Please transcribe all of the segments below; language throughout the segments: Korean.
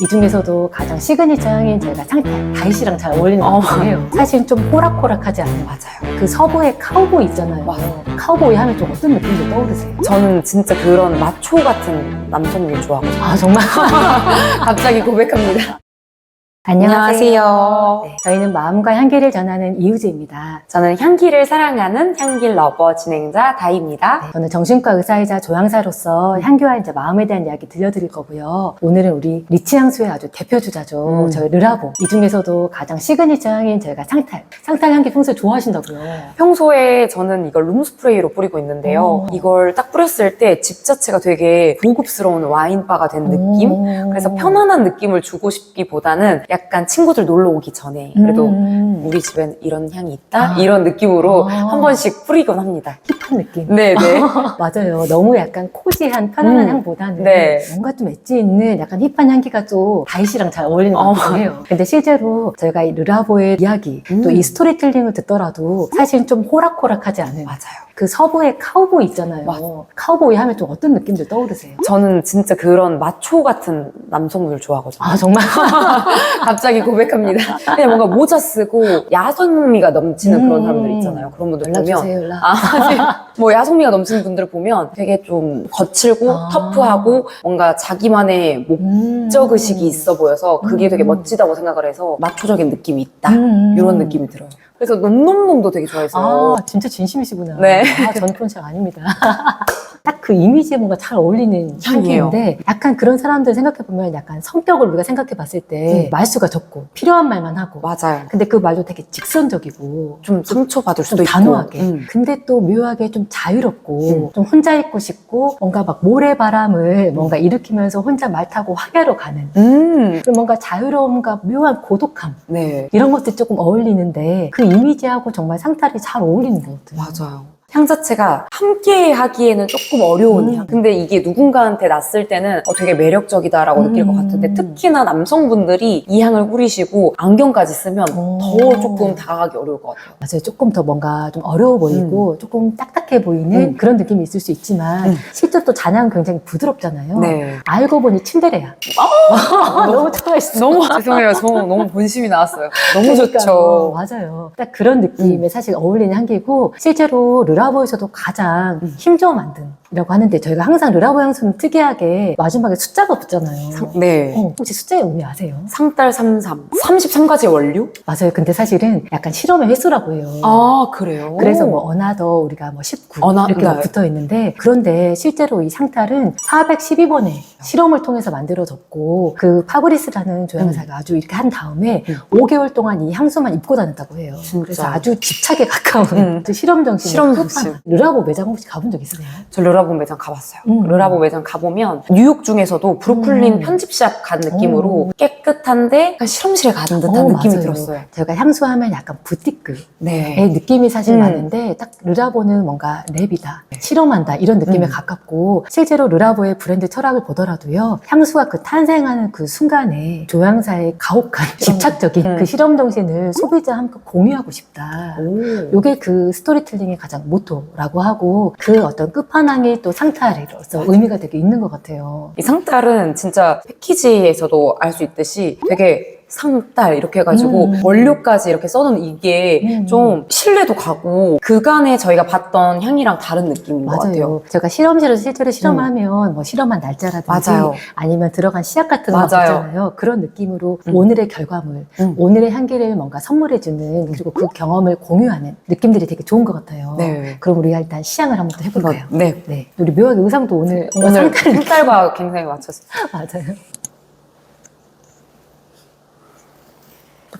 이 중에서도 가장 시그니처 향인 저희가 상태 다이시랑 잘 어울리는 어. 것 같아요. 사실 좀 호락호락하지 않아요. 맞아요. 그 서부의 카우보이 있잖아요. 맞아요. 카우보이 하면 좀 어떤 느낌이 떠오르세요? 저는 진짜 그런 마초 같은 남성분 좋아하거든요. 아 정말 갑자기 고백합니다. 네, 저희는 마음과 향기를 전하는 이유지입니다. 저는 향기를 사랑하는 향기 러버 진행자 다희입니다. 네, 저는 정신과 의사이자 조향사로서 향기와 이제 마음에 대한 이야기 들려드릴 거고요. 오늘은 우리 리치 향수의 아주 대표 주자죠. 음. 저희 르라보. 이 중에서도 가장 시그니처 향인 저희가 상탈. 상탈 향기 평소에 좋아하신다고요. 평소에 저는 이걸 룸스프레이로 뿌리고 있는데요. 오. 이걸 딱 뿌렸을 때 집 자체가 되게 고급스러운 와인바가 된 느낌? 오. 그래서 편안한 느낌을 주고 싶기보다는 약간 친구들 놀러 오기 전에 그래도 음. 우리 집엔 이런 향이 있다? 아. 이런 느낌으로 아. 한 번씩 뿌리곤 합니다. 힙한 느낌. 네네. 맞아요. 너무 약간 코지한 편안한 음. 향보다는 네. 뭔가 좀 엣지 있는 약간 힙한 향기가 또 다이시랑 잘 어울리는 어. 것 같아요. 근데 실제로 저희가 이 르라보의 이야기 또 음. 이 스토리텔링을 듣더라도 사실 좀 호락호락하지 않은 맞아요. 그 서부의 카우보이 있잖아요. 맞아. 카우보이 하면 좀 어떤 느낌들 떠오르세요? 저는 진짜 그런 마초 같은 남성분을 좋아하거든요. 아 정말 갑자기 고백합니다. 그냥 뭔가 모자 쓰고 야성미가 넘치는 그런 음. 사람들 있잖아요. 그런 분들 연락 보면 주세요. 연락. 아, 네. 뭐 야성미가 넘치는 분들을 보면 되게 좀 거칠고 아. 터프하고 뭔가 자기만의 목적 음. 의식이 있어 보여서 그게 되게 음. 멋지다고 생각을 해서 마초적인 느낌이 있다. 음. 이런 느낌이 들어요. 그래서 놈놈놈도 되게 좋아해서 아 진짜 진심이시구나. 네. 아, 저는 그런 잘 아닙니다. 딱 그 이미지에 뭔가 잘 어울리는 향이에요. 향기인데 약간 그런 사람들 생각해 보면 약간 성격을 우리가 생각해 봤을 때 음. 말수가 적고 필요한 말만 하고 맞아요. 근데 그 말도 되게 직선적이고 좀 상처받을 수도 좀 있고 단호하게 음. 근데 또 묘하게 좀 자유롭고 음. 좀 혼자 있고 싶고 뭔가 막 모래바람을 뭔가 일으키면서 혼자 말 타고 황야로 가는 음. 뭔가 자유로움과 묘한 고독함 네. 이런 것들이 조금 어울리는데 그 이미지하고 정말 상탈이 잘 어울리는 것 같아요. 맞아요. 향 자체가 함께 하기에는 조금 어려운 음. 향. 근데 이게 누군가한테 났을 때는 어, 되게 매력적이다라고 느낄 것 음. 같은데 특히나 남성분들이 이 향을 뿌리시고 안경까지 쓰면 오. 더 조금 다가가기 어려울 것 같아요. 맞아요. 조금 더 뭔가 좀 어려워 보이고 조금 딱딱해 보이는 음. 그런 느낌이 있을 수 있지만 음. 실제로 또 잔향은 굉장히 부드럽잖아요. 네. 알고 보니 츤데레야. 너무 좋아했어. 너무 죄송해요. 저 너무 본심이 나왔어요. 너무 그러니까요. 좋죠. 맞아요. 딱 그런 느낌에 사실 어울리는 향기고 실제로 르라 보에서도 가장 음. 힘줘어 만든이 라고 하는데 저희가 항상 르라보 향수는 특이하게 마지막에 숫자가 붙잖아요. 상, 네. 어, 혹시 숫자의 의미 아세요? 상달 33. 33가지 원료? 맞아요. 근데 사실은 약간 실험의 횟수라고 해요. 아, 그래요? 그래서 뭐 어나더 우리가 뭐 19 어나- 이렇게 네. 붙어 있는데 그런데 실제로 이 상탈은 412번의 실험을 통해서 만들어졌고 그 파브리스라는 조향사가 아주 이렇게 한 다음에 음. 5개월 동안 이 향수만 입고 다녔다고 해요. 진짜. 그래서 아주 집착에 가까운 음. 그 실험 정신. 실험 정신. 르라보 매장 혹시 가본 적 있으세요? 저 르라보 매장 가봤어요. 음. 르라보 매장 가보면 뉴욕 중에서도 브루클린 음. 편집샵 간 느낌으로 오. 깨끗한데 약간 실험실에 가는 듯한 어, 느낌이 맞아요. 들었어요. 제가 향수하면 약간 부티크의 네. 느낌이 사실 음. 나는데 딱 르라보는 뭔가 랩이다, 실험한다 이런 느낌에 음. 가깝고 실제로 르라보의 브랜드 철학을 보더라도요 향수가 그 탄생하는 그 순간에 조향사의 가혹한 집착적인 음. 그 실험 정신을 소비자와 함께 공유하고 싶다. 오. 요게 그 스토리텔링의 가장 모토라고 하고 그 어떤 끝판왕 이 또 상탈이로서 의미가 되게 있는 것 같아요. 이 상달은 진짜 패키지에서도 알 수 있듯이 되게 상달 이렇게 해가지고 음. 원료까지 이렇게 써놓은 이게 음. 좀 신뢰도 가고 그간에 저희가 봤던 향이랑 다른 느낌인 것 같아요. 맞아요. 제가 실험실에서 실제로 실험하면 뭐 실험한 날짜라든지 맞아요. 아니면 들어간 씨앗 같은 거 맞아요. 있잖아요. 그런 느낌으로 음. 오늘의 결과물, 음. 오늘의 향기를 뭔가 선물해주는 그리고 그 경험을 공유하는 느낌들이 되게 좋은 것 같아요. 네. 그럼 우리가 일단 시향을 한번 또 해볼까요? 네. 네. 우리 묘하게 의상도 오늘 오늘 상달과 굉장히 맞췄어요. 맞아요.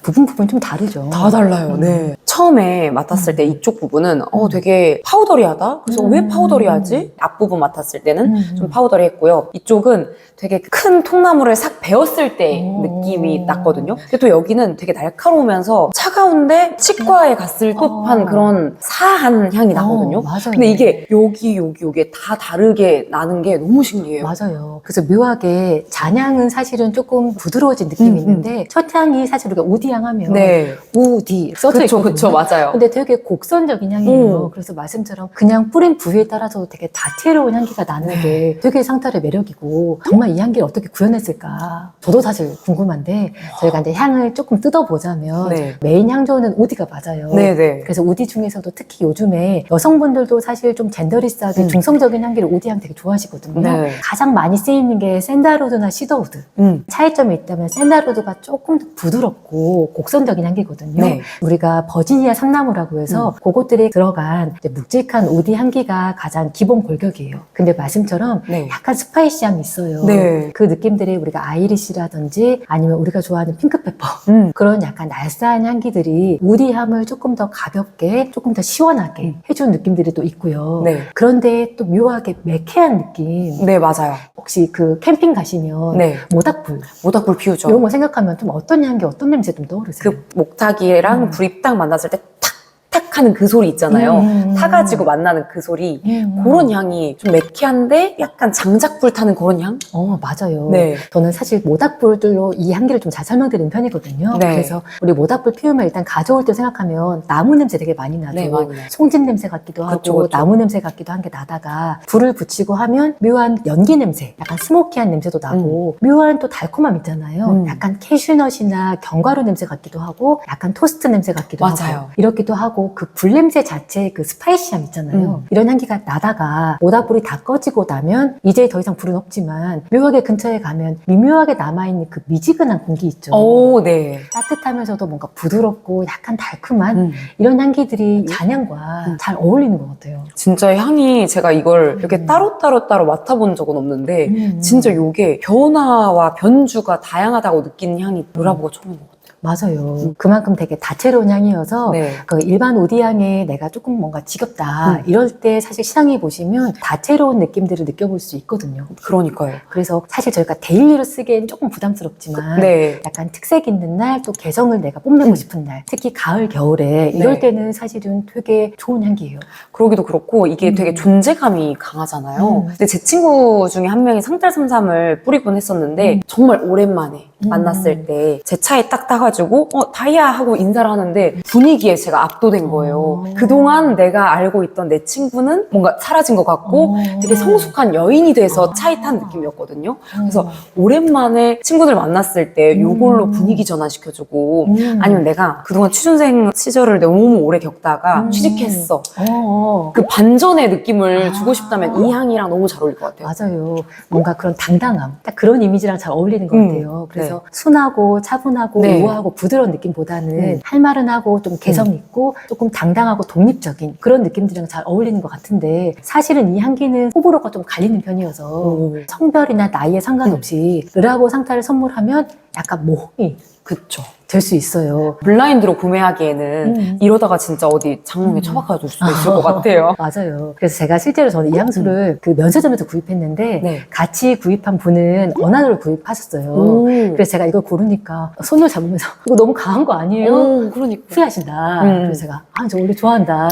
부분 부분 좀 다르죠. 다 달라요. 음. 네. 처음에 맡았을 때 이쪽 부분은 어 음. 되게 파우더리하다. 그래서 음. 왜 파우더리하지? 앞부분 맡았을 때는 음. 좀 파우더리했고요. 이쪽은 되게 큰 통나무를 싹 베었을 때 오. 느낌이 났거든요. 근데 또 여기는 되게 날카로우면서 차가운데 치과에 갔을 법한 어. 그런 사한 향이 나거든요. 어, 맞아요. 근데 이게 여기 여기 여기 다 다르게 나는 게 너무 신기해요. 맞아요. 그래서 묘하게 잔향은 사실은 조금 부드러워진 느낌이 음, 음. 있는데 첫 향이 사실 우리가 우디향 하면 네. 우디 써져 그쵸, 있거든요. 그쵸, 맞아요. 근데 되게 곡선적인 향이에요. 음. 그래서 말씀처럼 그냥 뿌린 부위에 따라서 되게 다채로운 향기가 나는 네. 게 되게 상탈의 매력이고 정말 이 향기를 어떻게 구현했을까? 저도 사실 궁금한데 저희가 이제 향을 조금 뜯어보자면 네. 메인 향조는 우디가 맞아요. 네 네. 그래서 우디 중에서도 특히 요즘에 여성분들도 사실 좀 젠더리스하게 음. 중성적인 향기를 우디 향 되게 좋아하시거든요. 네. 가장 많이 쓰이는 게 샌달우드나 시더우드. 음. 차이점이 있다면 샌달우드가 조금 더 부드럽고 곡선적인 향기거든요. 네. 음. 우리가 버 지니아 상나무라고 해서 그것들이 들어간 묵직한 우디 향기가 가장 기본 골격이에요. 근데 말씀처럼 네. 약간 스파이시함이 있어요. 네. 그 느낌들이 우리가 아이리시라든지 아니면 우리가 좋아하는 핑크페퍼 음. 그런 약간 날싸한 향기들이 우디함을 조금 더 가볍게 조금 더 시원하게 해준 느낌들이 또 있고요. 네. 그런데 또 묘하게 매캐한 느낌. 네, 맞아요. 혹시 그 캠핑 가시면 네. 모닥불 모닥불 피우죠. 이런 거 생각하면 좀 어떤 향기, 어떤 냄새 좀 떠오르세요? 그 목타기랑 음. 불이 딱 만 났을 때 탁탁 하는 그 소리 있잖아요. 음. 타가지고 만나는 그 소리. 음. 그런 향이 좀 매캐한데 약간 장작불 타는 그런 향? 어, 맞아요. 네. 저는 사실 모닥불들로 이 향기를 좀 잘 설명드리는 편이거든요. 네. 그래서 우리 모닥불 피우면 일단 가져올 때 생각하면 나무 냄새 되게 많이 나죠. 네. 송진 냄새 같기도 하고 그쵸, 그쵸. 나무 냄새 같기도 한 게 나다가 불을 붙이고 하면 묘한 연기 냄새, 약간 스모키한 냄새도 나고 묘한 또 달콤함 있잖아요. 음. 약간 캐슈넛이나 견과류 냄새 같기도 하고 약간 토스트 냄새 같기도 맞아요. 하고 이렇기도 하고 그 불 냄새 자체의 그 스파이시함 있잖아요. 음. 이런 향기가 나다가 모닥불이 다 꺼지고 나면 이제 더 이상 불은 없지만 묘하게 근처에 가면 미묘하게 남아있는 그 미지근한 공기 있죠. 오, 네. 따뜻하면서도 뭔가 부드럽고 약간 달콤한 음. 이런 향기들이 잔향과 음. 잘 어울리는 것 같아요. 진짜 향이 제가 이걸 이렇게 음. 따로따로 따로 맡아본 적은 없는데 음. 진짜 요게 변화와 변주가 다양하다고 느끼는 향이 돌아보고 처음인 것 같아요. 맞아요. 음. 그만큼 되게 다채로운 향이어서 네. 그 일반 우디향에 내가 조금 뭔가 지겹다 음. 이럴 때 사실 시향에 보시면 다채로운 느낌들을 느껴볼 수 있거든요. 그러니까요. 그래서 사실 저희가 데일리로 쓰기엔 조금 부담스럽지만 네. 약간 특색 있는 날 또 개성을 내가 뽐내고 음. 싶은 날 특히 가을 겨울에 이럴 네. 때는 사실은 되게 좋은 향기예요. 그러기도 그렇고 이게 음. 되게 존재감이 강하잖아요. 음. 근데 제 친구 중에 한 명이 상탈삼삼을 뿌리곤 했었는데 음. 정말 오랜만에 음. 만났을 때 제 차에 딱 타가지고 어 다이아 하고 인사를 하는데 분위기에 제가 압도된 거예요. 어. 그동안 내가 알고 있던 내 친구는 뭔가 사라진 것 같고 어. 되게 성숙한 여인이 돼서 아. 차에 탄 느낌이었거든요. 그래서 어. 오랜만에 친구들 만났을 때 요걸로 음. 분위기 전환시켜주고 음. 아니면 내가 그동안 취준생 시절을 너무 오래 겪다가 음. 취직했어. 어, 어. 그 반전의 느낌을 아. 주고 싶다면 이 향이랑 너무 잘 어울릴 것 같아요. 맞아요. 뭔가 그런 당당함, 딱 그런 이미지랑 잘 어울리는 것 음, 같아요. 그래서 순하고 차분하고 네. 우아하고 부드러운 느낌보다는 음. 할 말은 하고 좀 개성 있고 조금 당당하고 독립적인 그런 느낌들이랑 잘 어울리는 것 같은데 사실은 이 향기는 호불호가 좀 갈리는 편이어서 오. 성별이나 나이에 상관없이 르라보 상타를 선물하면 약간 모험이 그쵸. 될 수 있어요. 블라인드로 구매하기에는 음. 이러다가 진짜 어디 장롱에 음. 처박아둘 수도 있을 것 같아요. 맞아요. 그래서 제가 실제로 저는 이 향수를 그 면세점에서 구입했는데 네. 같이 구입한 분은 어나더를 구입하셨어요. 오. 그래서 제가 이걸 고르니까 손을 잡으면서 이거 너무 강한 거 아니에요? 오, 그러니까. 후회하신다. 음. 그래서 제가 아, 저 원래 좋아한다.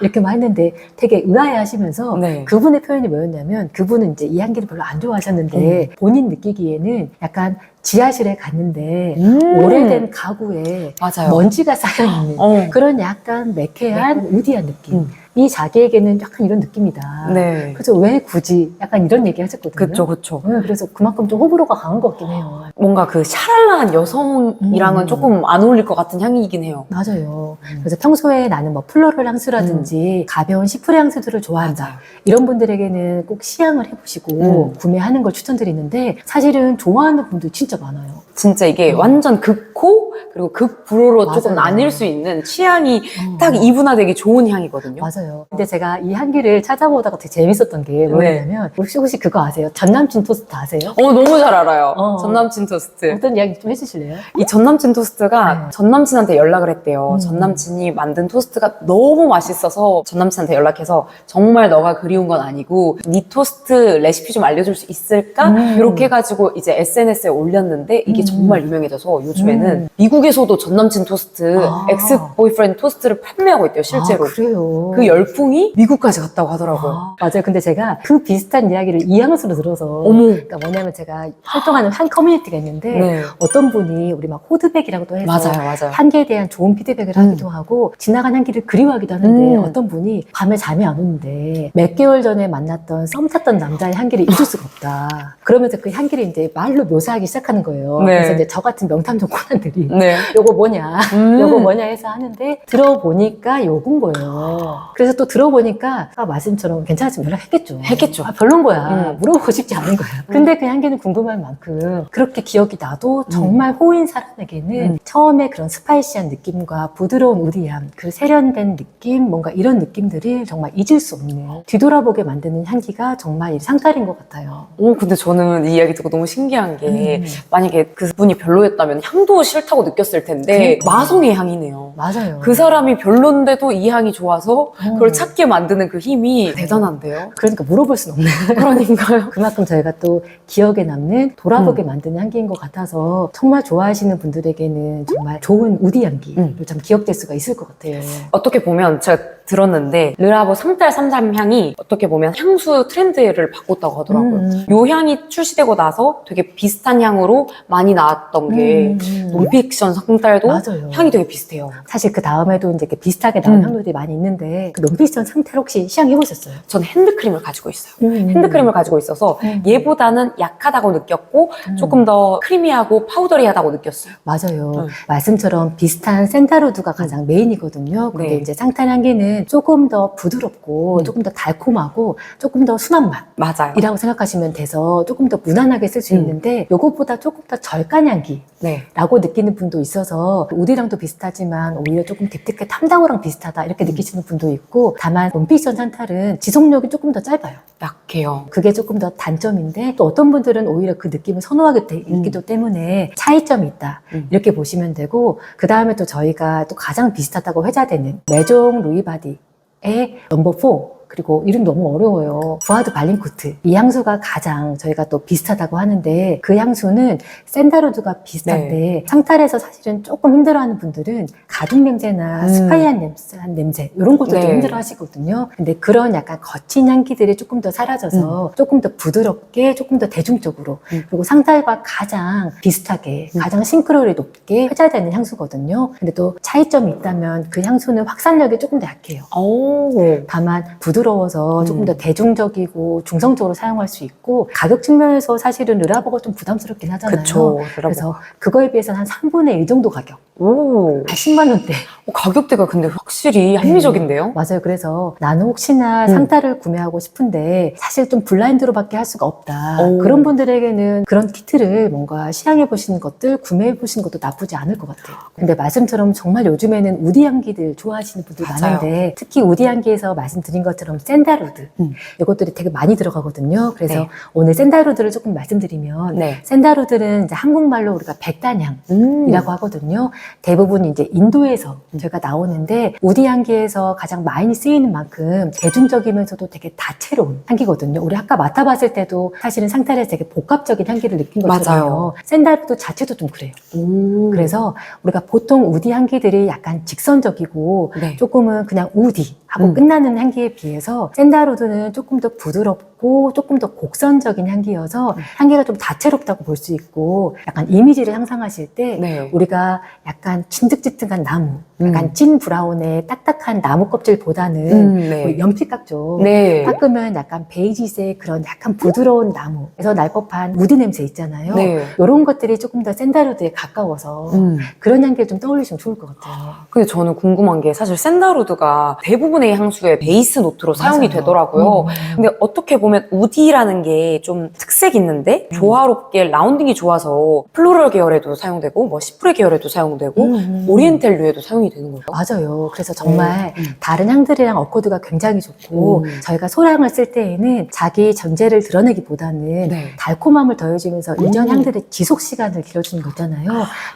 이렇게만 했는데 되게 의아해 하시면서 네. 그분의 표현이 뭐였냐면 그분은 이제 이 향기를 별로 안 좋아하셨는데 음. 본인 느끼기에는 약간 지하실에 갔는데 음. 오래된 가구에 맞아요. 먼지가 쌓여 있는 어. 그런 약간 매캐한 우디한 느낌. 음. 이 자기에게는 약간 이런 느낌이다. 네. 그래서 왜 굳이 약간 이런 얘기 하셨거든요. 그쵸, 그쵸. 네, 그래서 그만큼 좀 호불호가 강한 것 같긴 해요. 뭔가 그 샤랄라한 여성이랑은 음. 조금 안 어울릴 것 같은 향이긴 해요. 맞아요. 음. 그래서 평소에 나는 뭐 플로럴 향수라든지 가벼운 시프레 향수들을 좋아한다. 이런 분들에게는 꼭 시향을 해보시고 음. 구매하는 걸 추천드리는데 사실은 좋아하는 분들 진짜 많아요. 진짜 이게 음. 완전 극호 그리고 극불호로 조금. 나뉠 수 있는 취향이 어. 딱 이분화되기 좋은 향이거든요. 맞아요. 근데 제가 이 향기를 찾아보다가 되게 재밌었던 게 네. 뭐냐면 혹시 혹시 그거 아세요? 전남친 토스트 아세요? 어 너무 잘 알아요. 어. 전남친 토스트. 어떤 이야기 좀 해주실래요? 이 전남친 토스트가 네. 전남친한테 연락을 했대요. 음. 전남친이 만든 토스트가 너무 맛있어서 전남친한테 연락해서 정말 너가 그리운 건 아니고 네 토스트 레시피 좀 알려줄 수 있을까? 음. 이렇게 해가지고 이제 SNS에 올렸는데 이게 음. 정말 유명해져서 요즘에는 음. 미국에서도 전남친 토스트, 아. 엑스 보이프렌드 토스트를 판매하고 있대요, 실제로. 아, 그래요. 그 열풍이 미국까지 갔다고 하더라고요. 아, 맞아요. 근데 제가 그 비슷한 이야기를 이 향수로 들어서 어머. 그러니까 뭐냐면 제가 활동하는 한 커뮤니티가 있는데 네. 어떤 분이 우리 막 호드백이라고도 해서 맞아요, 맞아요. 향기에 대한 좋은 피드백을 음. 하기도 하고 지나간 향기를 그리워하기도 하는데 음. 어떤 분이 밤에 잠이 안 오는데 몇 개월 전에 만났던 썸 탔던 남자의 향기를 잊을 수가 없다. 그러면서 그 향기를 이제 말로 묘사하기 시작하는 거예요. 네. 그래서 이제 저 같은 명탐정 코난들이 네. 요거 뭐냐, 음. 요거 뭐냐 해서 하는데 들어보니까 요건 거예요. 그래서 또 들어보니까 아, 말씀처럼 괜찮았으면 연락했겠죠. 했겠죠. 아, 별론 거야. 음. 물어보고 싶지 않은 거야. 근데 그 향기는 궁금할 만큼 그렇게 기억이 나도 정말 호인 사람에게는 음. 처음에 그런 스파이시한 느낌과 부드러운 우디함, 그 세련된 느낌, 뭔가 이런 느낌들이 정말 잊을 수 없는 뒤돌아보게 만드는 향기가 정말 이 상탈인 것 같아요. 오, 근데 저는 이 이야기 듣고 너무 신기한 게 음. 만약에 그분이 별로였다면 향도 싫다고 느꼈을 텐데 그러니까. 마성의 향이네요. 맞아요. 그 사람이 별론데도 이 향이 좋아서 음. 그걸 찾게 만드는 그 힘이 대단한데요. 그러니까 물어볼 수는 없네. 그러니까요. 그만큼 저희가 또 기억에 남는 돌아보게 만드는 향기인 것 같아서 정말 좋아하시는 분들에게는 정말 좋은 우디 향기로 음. 참 기억될 수가 있을 것 같아요. 어떻게 보면 제가 들었는데 르라보 성달 삼삼 향이 어떻게 보면 향수 트렌드를 바꿨다고 하더라고요. 음. 요 향이 출시되고 나서 되게 비슷한 향으로 많이 나왔던 게 음. 논픽션 성달도 맞아요. 향이 되게 비슷해요. 사실 그 다음에도 이제 이렇게 비슷하게 나온 음. 향들이 많이 있는데 그 논피션 상태를 혹시 시향해 보셨어요? 전 핸드크림을 가지고 있어요. 음. 핸드크림을 가지고 있어서 음. 얘보다는 약하다고 느꼈고 음. 조금 더 크리미하고 파우더리하다고 느꼈어요. 맞아요. 음. 말씀처럼 비슷한 센타루드가 가장 메인이거든요. 근데 네. 이제 상탄 향기는 조금 더 부드럽고 음. 조금 더 달콤하고 조금 더 순한 맛. 맞아요. 이라고 생각하시면 돼서 조금 더 무난하게 쓸수 음. 있는데 요것보다 조금 더 절간 향기 네. 라고 느끼는 분도 있어서 우디랑도 비슷하지만 오히려 조금 딥특해 탐다오랑 비슷하다 이렇게 느끼시는 분도 있고 다만 논피션 산탈은 지속력이 조금 더 짧아요. 약해요. 그게 조금 더 단점인데 또 어떤 분들은 오히려 그 느낌을 선호하기 때- 음. 있기 때문에 차이점이 있다 음. 이렇게 보시면 되고 그 다음에 또 저희가 또 가장 비슷하다고 회자되는 메종 루이바디의 넘버 4 그리고 이름 너무 어려워요. 부하드 발린코트. 이 향수가 가장 저희가 또 비슷하다고 하는데 그 향수는 샌다로드가 비슷한데 네. 상탈에서 사실은 조금 힘들어하는 분들은 가죽 냄새나 음. 스파이한 냄새, 한 냄새 이런 것도 좀 네. 힘들어 하시거든요. 근데 그런 약간 거친 향기들이 조금 더 사라져서 조금 더 부드럽게 조금 더 대중적으로 음. 그리고 상탈과 가장 비슷하게 음. 가장 싱크로율이 높게 회자되는 향수거든요. 근데 또 차이점이 있다면 그 향수는 확산력이 조금 더 약해요. 오. 다만 부드 러워서 조금 음. 더 대중적이고 중성적으로 사용할 수 있고 가격 측면에서 사실은 르라버가 좀 부담스럽긴 하잖아요. 그쵸. 그래서 그거에 비해서는 한 3분의 1 정도 가격. 오. 한 10만 원대. 어, 가격대가 근데 확실히 합리적인데요? 맞아요. 그래서 나는 혹시나 음. 상타를 구매하고 싶은데 사실 좀 블라인드로밖에 할 수가 없다. 오. 그런 분들에게는 그런 키트를 뭔가 시향해 보시는 것들, 구매해 보시는 것도 나쁘지 않을 것 같아요. 근데 말씀처럼 정말 요즘에는 우디 향기들 좋아하시는 분들 맞아요. 많은데 특히 우디 향기에서 말씀드린 것처럼 샌다루드 음. 이것들이 되게 많이 들어가거든요. 그래서 네. 오늘 샌다루드를 조금 말씀드리면 네. 샌다루드는 이제 한국말로 우리가 백단향 음. 이라고 하거든요. 대부분 이제 인도에서 저희가 나오는데 우디 향기에서 가장 많이 쓰이는 만큼 대중적이면서도 되게 다채로운 향기거든요. 우리 아까 맡아봤을 때도 사실은 상탈에서 되게 복합적인 향기를 느낀 것처럼요. 맞아요. 샌다르도 자체도 좀 그래요. 오. 그래서 우리가 보통 우디 향기들이 약간 직선적이고 네. 조금은 그냥 우디 하고 음. 끝나는 향기에 비해서 샌다로드는 조금 더 부드럽고 조금 더 곡선적인 향기여서 음. 향기가 좀 다채롭다고 볼 수 있고 약간 이미지를 향상하실 때 네. 우리가 약간 진득진득한 나무, 약간 음. 찐 브라운의 딱딱한 나무 껍질보다는 음, 네. 우리 연필 깎죠. 네. 깎으면 약간 베이지색 그런 약간 부드러운 나무에서 날 법한 우디 냄새 있잖아요. 네. 이런 것들이 조금 더 샌다로드에 가까워서 음. 그런 향기를 좀 떠올리시면 좋을 것 같아요. 근데 저는 궁금한 게 사실 샌다루드가 대부분의 향수의 베이스 노트로 사용이 맞아요. 되더라고요. 음. 근데 어떻게 보면 우디라는 게 좀 특색 있는데 음. 조화롭게 라운딩이 좋아서 플로럴 계열에도 사용되고 뭐 시프레 계열에도 사용되고 음. 오리엔텔류에도 사용이 되는 거예요. 맞아요. 그래서 정말 음. 다른 향들이랑 어코드가 굉장히 좋고 음. 저희가 소량을 쓸 때에는 자기 전제를 드러내기보다는 네. 달콤함을 더해주면서 음. 향들의 지속 시간을 길어주는 거잖아요.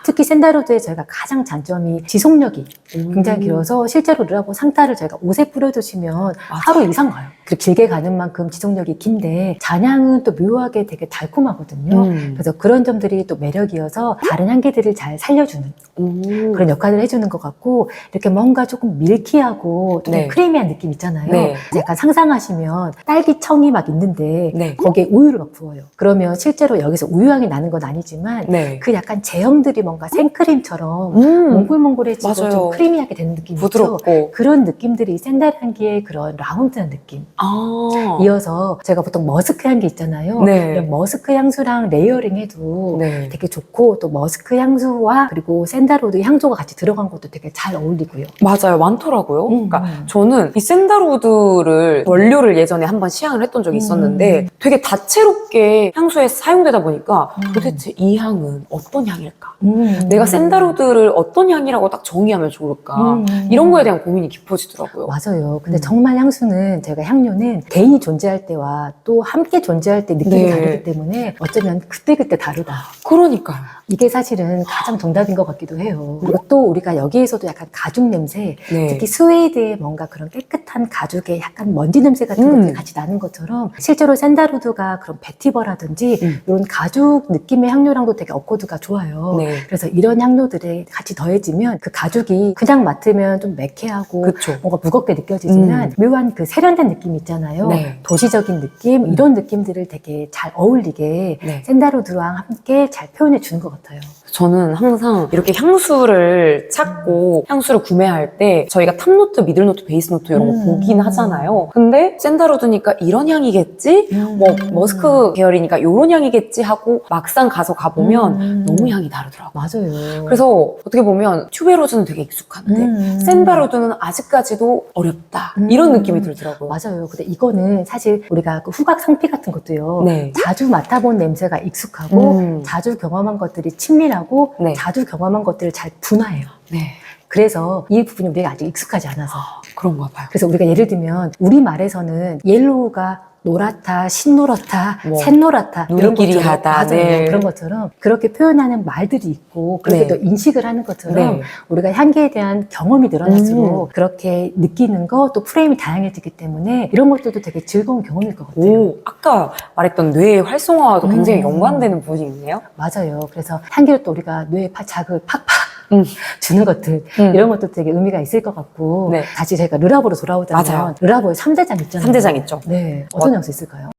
특히 샌다로드의 저희가 가장 장점이 지속력이 굉장히 음. 길어서 실제로 르라보 상타를 저희가 옷에 뿌려두시면 하루 이상 가요. 그 길게 가는 만큼 지속력이 긴데 잔향은 또 묘하게 되게 달콤하거든요. 음. 그래서 그런 점들이 또 매력이어서 다른 향기들을 잘 살려주는 음. 그런 역할을 해주는 것 같고 이렇게 뭔가 조금 밀키하고 좀 네. 크리미한 느낌 있잖아요. 네. 약간 상상하시면 딸기청이 막 있는데 네. 거기에 우유를 막 부어요. 그러면 실제로 여기서 우유향이 나는 건 아니지만 네. 그 약간 제형들이 뭔가 생크림처럼 음. 몽글몽글해지고 맞아요. 좀 크리미하게 되는 느낌 있죠. 부드럽고. 그런 느낌들이 샌달 향기의 그런 라운드한 느낌. 아. 이어서 제가 보통 머스크 향기 있잖아요. 네. 이런 머스크 향수랑 레이어링 해도 네. 되게 좋고 또 머스크 향수와 그리고 샌 달우드 향조가 같이 들어간 것도 되게 잘 어울리고요. 맞아요. 많더라고요. 음. 그러니까 저는 이 샌달우드를 원료를 예전에 한번 시향을 했던 적이 있었는데 음. 되게 다채롭게 향수에 사용되다 보니까 음. 도대체 이 향은 어떤 향일까? 음. 내가 샌달우드를 어떤 향이라고 딱 정의하면 좋을까? 음. 이런 거에 대한 고민이 깊어지더라고요. 맞아요. 근데 음. 정말 향수는 저희가 향료는 개인이 존재할 때와 또 함께 존재할 때 느낌이 네. 다르기 때문에 어쩌면 그때그때 다르다. 그러니까요. 이게 사실은 가장 정답인 것 같기도 해요. 그리고 또 우리가 여기에서도 약간 가죽 냄새, 네. 특히 스웨이드의 뭔가 그런 깨끗한 가죽의 약간 먼지 냄새 같은 음. 것들이 같이 나는 것처럼 실제로 샌다루드가 그런 베티버라든지 음. 이런 가죽 느낌의 향료랑도 되게 어코드가 좋아요. 네. 그래서 이런 향료들이 같이 더해지면 그 가죽이 그냥 맡으면 좀 매캐하고 그렇죠. 뭔가 무겁게 느껴지지만 묘한 그 세련된 느낌 있잖아요. 네. 도시적인 느낌 이런 느낌들을 되게 잘 어울리게 네. 샌다루드랑 함께 잘 표현해 주는 것 같아요. 저는 항상 이렇게 향수를 찾고 향수를 구매할 때 저희가 탑노트, 미들노트, 베이스노트 이런 거 음. 보긴 하잖아요. 근데 샌다로드니까 이런 향이겠지? 뭐 음. 머스크 계열이니까 이런 향이겠지 하고 막상 가서 가보면 음. 너무 향이 다르더라고요. 맞아요. 그래서 어떻게 보면 튜베로즈는 되게 익숙한데 음. 샌다로드는 아직까지도 어렵다. 음. 이런 느낌이 들더라고요. 맞아요. 근데 이거는 사실 우리가 그 후각 상피 같은 것도요. 네. 자주 맡아본 냄새가 익숙하고 음. 자주 경험한 것들이 친밀하고 네. 자주 경험한 것들을 잘 분화해요. 네. 그래서 이 부분이 우리가 아직 익숙하지 않아서. 그런가 봐요. 그래서 우리가 예를 들면 우리 말에서는 옐로우가 노랗다, 신노랗다, 뭐, 샛노랗다 것처럼 누리끼리하다, 맞아요. 네. 그런 것처럼 그렇게 표현하는 말들이 있고 그렇게 네. 또 인식을 하는 것처럼 네. 우리가 향기에 대한 경험이 늘어날수록 음. 그렇게 느끼는 거 또 프레임이 다양해지기 때문에 이런 것들도 되게 즐거운 경험일 것 같아요. 오, 아까 말했던 뇌의 활성화와도 굉장히 음. 연관되는 부분이 있네요. 맞아요. 그래서 향기를 또 우리가 뇌에 파- 자극을 팍팍 음. 주는 것들 이런 것도 되게 의미가 있을 것 같고 네. 다시 저희가 르라보로 돌아오자면 맞아요. 르라보의 3대장 있잖아요. 3대장 있죠. 네. 어떤 어- 향수 있을까요?